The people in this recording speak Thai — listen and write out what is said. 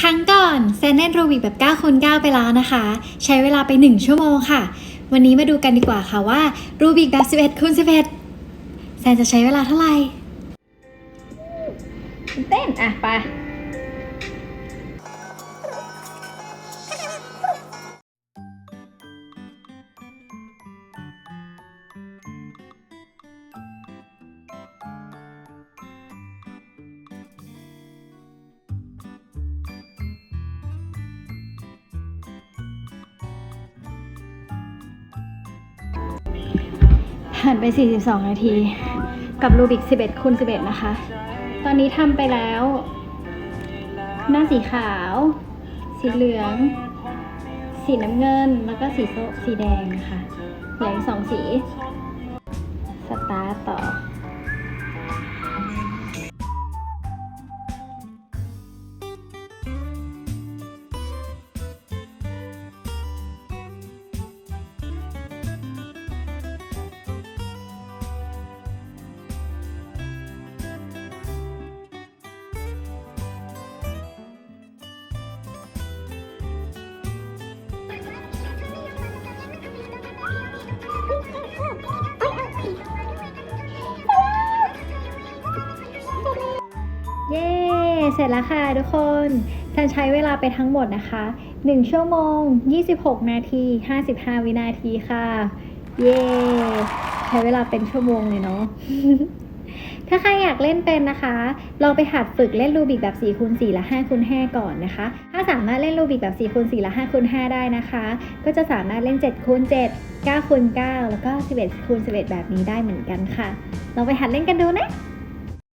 ครั้งก่อนแซนเล่นรูบิกแบบ9คูณ9ไปแล้วนะคะ ใช้เวลาไป 1 ชั่วโมงค่ะ วันนี้มาดูกันดีกว่าค่ะว่ารูบิกแบบ 11คูณ11 แซนจะใช้เวลาเท่าไหร่เต้นอะไป ผ่านไป 42 นาที กับรูบิก 11คูณ11 นะคะ ตอนนี้ทำไปแล้ว หน้าสีขาว สีเหลือง สีน้ำเงิน แล้วก็สีโซสีแดงนะคะเหลืออีกสองสี สตาร์ทต่อ เสร็จแล้วค่ะทุกคนฉันใช้เวลาไปทั้งหมดนะคะ 1 ชั่วโมง 26 นาที 55 วินาทีค่ะ เย้ ใช้เวลาเป็นชั่วโมงเลยเนาะถ้าใครอยากเล่นเป็นนะคะ ลองไปหัดฝึกเล่นรูบิกแบบ4คูณ4และ5คูณ5ก่อนนะคะ ถ้าสามารถเล่นรูบิกแบบ4คูณ4และ5คูณ5ได้นะคะ ก็จะสามารถเล่น7คูณ7 9คูณ9แล้วก็11คูณ11 แบบนี้ได้เหมือนกันค่ะ ลองไปหัดเล่นกันดูนะ